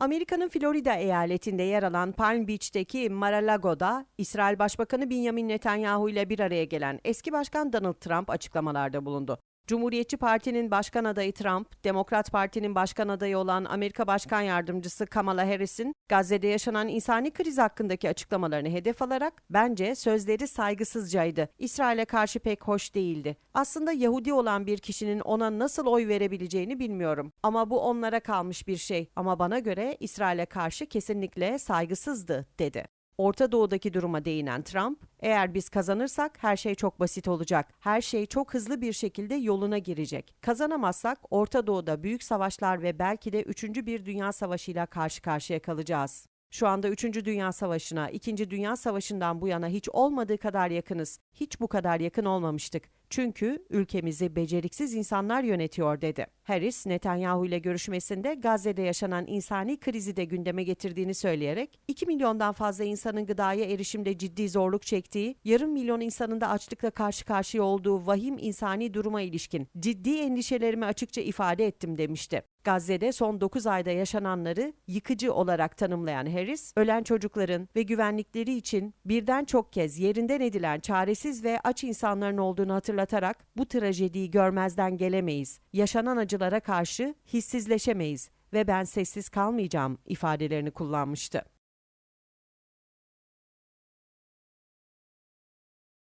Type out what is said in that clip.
Amerika'nın Florida eyaletinde yer alan Palm Beach'teki Mar-a-Lago'da İsrail Başbakanı Benjamin Netanyahu ile bir araya gelen eski başkan Donald Trump açıklamalarda bulundu. Cumhuriyetçi Parti'nin başkan adayı Trump, Demokrat Parti'nin başkan adayı olan Amerika Başkan Yardımcısı Kamala Harris'in Gazze'de yaşanan insani kriz hakkındaki açıklamalarını hedef alarak bence sözleri saygısızcaydı. İsrail'e karşı pek hoş değildi. Aslında Yahudi olan bir kişinin ona nasıl oy verebileceğini bilmiyorum. Ama bu onlara kalmış bir şey. Ama bana göre İsrail'e karşı kesinlikle saygısızdı, dedi. Orta Doğu'daki duruma değinen Trump, eğer biz kazanırsak her şey çok basit olacak. Her şey çok hızlı bir şekilde yoluna girecek. Kazanamazsak Orta Doğu'da büyük savaşlar ve belki de 3. bir dünya savaşıyla karşı karşıya kalacağız. Şu anda 3. Dünya Savaşı'na, 2. Dünya Savaşı'ndan bu yana hiç olmadığı kadar yakınız. Hiç bu kadar yakın olmamıştık. Çünkü ülkemizi beceriksiz insanlar yönetiyor dedi. Harris, Netanyahu ile görüşmesinde Gazze'de yaşanan insani krizi de gündeme getirdiğini söyleyerek 2 milyondan fazla insanın gıdaya erişimde ciddi zorluk çektiği, yarım milyon insanın da açlıkla karşı karşıya olduğu vahim insani duruma ilişkin ciddi endişelerimi açıkça ifade ettim demişti. Gazze'de son 9 ayda yaşananları yıkıcı olarak tanımlayan Harris, ölen çocukların ve güvenlikleri için birden çok kez yerinden edilen çaresiz ve aç insanların olduğunu hatırlatarak bu trajediyi görmezden gelemeyiz. Yaşanan acılara karşı hissizleşemeyiz ve ben sessiz kalmayacağım ifadelerini kullanmıştı.